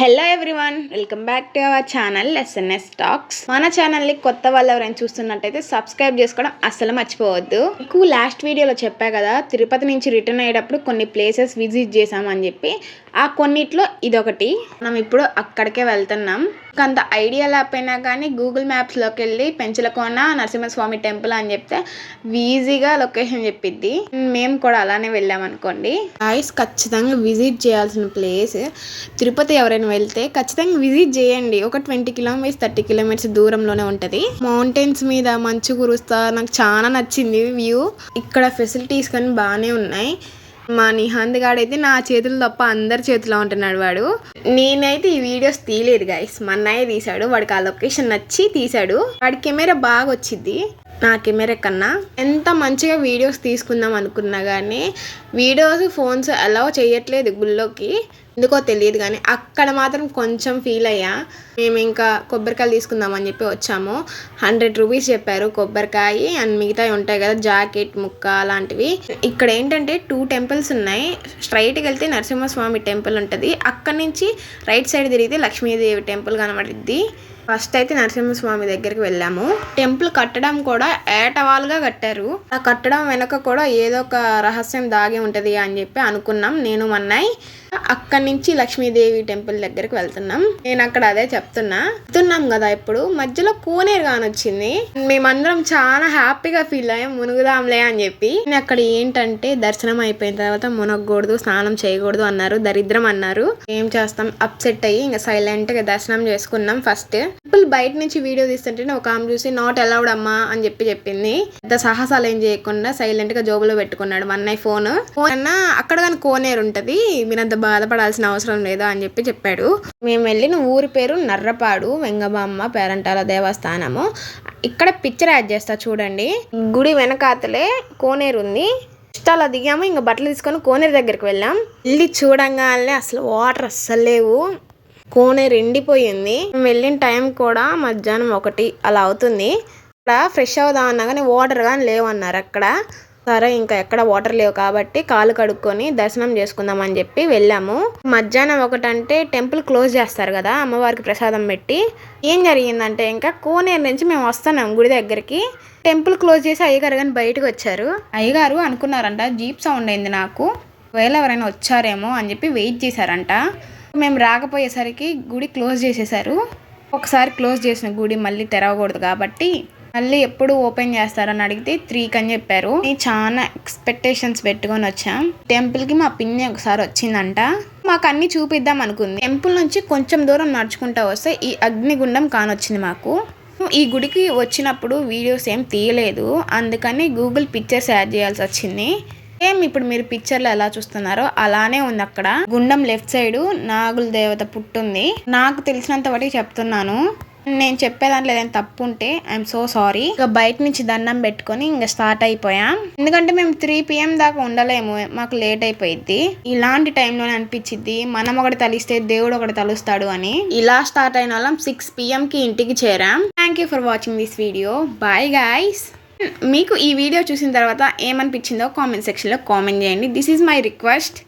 Hello everyone welcome back to our channel SNS talks మన ఛానల్ని కొత్త వాళ్ళు ఎవరైనా చూస్తున్నట్టయితే సబ్స్క్రైబ్ చేసుకోవడం అస్సలు మర్చిపోవద్దు. మీకు లాస్ట్ వీడియోలో చెప్పా కదా తిరుపతి నుంచి రిటర్న్ అయ్యేటప్పుడు కొన్ని ప్లేసెస్ విజిట్ చేసామని చెప్పి ఆ కొన్నిట్లో ఇదొకటి. మనం ఇప్పుడు అక్కడికే వెళ్తున్నాం. అంత ఐడియా లేకపోయినా కానీ గూగుల్ మ్యాప్స్లోకి వెళ్ళి పెంచలకోన నరసింహస్వామి టెంపుల్ అని చెప్తే ఈజీగా లొకేషన్ చెప్పిద్ది. మేము కూడా అలానే వెళ్ళామనుకోండి అనుకోండి. ఖచ్చితంగా విజిట్ చేయాల్సిన ప్లేస్. తిరుపతి ఎవరైనా వెళ్తే ఖచ్చితంగా విజిట్ చేయండి. ఒక ట్వంటీ కిలోమీటర్స్ థర్టీ కిలోమీటర్స్ దూరంలోనే ఉంటుంది. మౌంటైన్స్ మీద మంచు కురుస్తా నాకు చాలా నచ్చింది వ్యూ ఇక్కడ ఫెసిలిటీస్ కానీ బాగానే ఉన్నాయి. మా నిహాంత్ గాడైతే నా చేతులు తప్ప అందరి చేతిలో ఉంటున్నాడు వాడు. నేనైతే ఈ వీడియోస్ తీయలేదు గాయస్ మా అన్నయ్య తీశాడు వాడికి ఆ లొకేషన్ నచ్చి తీశాడు. వాడి కెమెరా బాగా వచ్చింది నా కెమెరా కన్నా. ఎంత మంచిగా వీడియోస్ తీసుకుందాం అనుకున్నా కానీ వీడియోస్ ఫోన్స్ అలౌ చేయట్లేదు గుళ్ళోకి. ఎందుకో తెలియదు కానీ అక్కడ మాత్రం కొంచెం ఫీల్ అయ్యా. మేము ఇంకా కొబ్బరికాయలు తీసుకుందామని చెప్పి వచ్చాము. హండ్రెడ్ రూపీస్ చెప్పారు కొబ్బరికాయ అండ్ మిగతావి ఉంటాయి కదా జాకెట్ ముక్క అలాంటివి. ఇక్కడ ఏంటంటే టూ టెంపుల్స్ ఉన్నాయి. స్ట్రైట్కి వెళ్తే నరసింహస్వామి టెంపుల్ ఉంటుంది. అక్కడ నుంచి రైట్ సైడ్ తిరిగితే లక్ష్మీదేవి టెంపుల్ కనబడిద్ది. ఫస్ట్ అయితే నరసింహస్వామి దగ్గరికి వెళ్ళాము. టెంపుల్ కట్టడం కూడా ఏటవాలుగా కట్టారు. ఆ కట్టడం వెనక కూడా ఏదో ఒక రహస్యం దాగి ఉంటుంది అని చెప్పి అనుకున్నాం. నేను మన్నాయి. అక్కడి నుంచి లక్ష్మీదేవి టెంపుల్ దగ్గరికి వెళ్తున్నాం. నేను అక్కడ అదే చెప్తున్నా. చెప్తున్నాం కదా ఇప్పుడు మధ్యలో కోనేరు కానొచ్చింది మేమందరం చాలా హ్యాపీగా ఫీల్ అయ్యాం మునుగుదాంలే అని చెప్పి. నేను అక్కడ ఏంటంటే దర్శనం అయిపోయిన తర్వాత మునగకూడదు స్నానం చేయకూడదు అన్నారు దరిద్రం అన్నారు. ఏం చేస్తాం? అప్సెట్ అయ్యి ఇంకా సైలెంట్గా దర్శనం చేసుకున్నాం ఫస్ట్ టెంపుల్ బయట నుంచి వీడియో తీస్తుంటే ఒక ఆమె చూసి నాట్ అలౌడ్ అమ్మా అని చెప్పి చెప్పింది. పెద్ద సాహసాలు ఏం చేయకుండా సైలెంట్గా జోబులో పెట్టుకున్నాడు వన్ అన్నయ్య ఫోన్ ఫోన్ అన్న అక్కడ కానీ కోనేరు ఉంటది మీరంత బాధపడాల్సిన అవసరం లేదు అని చెప్పి చెప్పాడు. మేము వెళ్ళిన ఊరి పేరు నర్రపాడు వెంగబామ్మ పేరంటాల దేవస్థానము. ఇక్కడ పిక్చర్ యాడ్ చేస్తా చూడండి. గుడి వెనకాతలే కోనేరు ఉంది. ఇష్టాలు అలా దిగాము ఇంకా బట్టలు తీసుకొని కోనేరు దగ్గరికి వెళ్ళాం. వెళ్ళి చూడంగానే అసలు వాటర్ అస్సలు లేవు. కోనేరు ఎండిపోయింది. మేము వెళ్ళిన టైం కూడా మధ్యాహ్నం ఒకటి అలా అవుతుంది. అక్కడ ఫ్రెష్ అవుదాం అన్నా కానీ వాటర్ కానీ లేవన్నారు అక్కడ. సరే ఇంకా ఎక్కడ వాటర్ లేవు కాబట్టి కాలు కడుక్కొని దర్శనం చేసుకుందాం అని చెప్పి వెళ్ళాము. మధ్యాహ్నం ఒకటంటే టెంపుల్ క్లోజ్ చేస్తారు కదా అమ్మవారికి ప్రసాదం పెట్టి. ఏం జరిగిందంటే ఇంకా కోనేరు నుంచి మేము వస్తున్నాం గుడి దగ్గరికి. టెంపుల్ క్లోజ్ చేసి అయ్యగారు కానీ బయటకు వచ్చారు. అయ్యగారు అనుకున్నారంట జీప్ సౌండ్ అయింది నాకు. ఒకవేళ ఎవరైనా వచ్చారేమో అని చెప్పి వెయిట్ చేశారంట. మేము రాకపోయేసరికి గుడి క్లోజ్ చేసేసారు ఒకసారి క్లోజ్ చేసిన గుడి మళ్ళీ తెరవకూడదు కాబట్టి మళ్ళీ ఎప్పుడు ఓపెన్ చేస్తారని అడిగితే త్రీకి అని చెప్పారు. చాలా ఎక్స్పెక్టేషన్స్ పెట్టుకొని వచ్చాం. టెంపుల్కి మా పిన్ని ఒకసారి వచ్చిందంట. మాకు అన్ని చూపిద్దాం అనుకుంది. టెంపుల్ నుంచి కొంచెం దూరం నడుచుకుంటా వస్తే ఈ అగ్నిగుండం కానొచ్చింది మాకు. ఈ గుడికి వచ్చినప్పుడు వీడియోస్ ఏం తీయలేదు. అందుకని గూగుల్ పిక్చర్స్ యాడ్ చేయాల్సి వచ్చింది. ఏం ఇప్పుడు మీరు పిక్చర్లో ఎలా చూస్తున్నారో అలానే ఉంది అక్కడ. గుండం లెఫ్ట్ సైడ్ నాగుల దేవత పుట్టుంది. నాకు తెలిసినంత వాటికి చెప్తున్నాను. నేను చెప్పే దాంట్లో ఏదైనా తప్పు ఉంటే ఐఎమ్ సో సారీ ఇక బయట నుంచి దండం పెట్టుకొని ఇంకా స్టార్ట్ అయిపోయాం. ఎందుకంటే మేము త్రీ పిఎం దాకా ఉండలేము మాకు లేట్ అయిపోయింది ఇలాంటి టైంలోనే అనిపించింది మనం ఒకటి తలిస్తే దేవుడు ఒకటి తలుస్తాడు అని. ఇలా స్టార్ట్ అయిన వాళ్ళం సిక్స్కి ఇంటికి చేరాం. Thank you for watching this video bye guys మీకు ఈ వీడియో చూసిన తర్వాత ఏమనిపించిందో కామెంట్ సెక్షన్లో కామెంట్ చేయండి. This is my request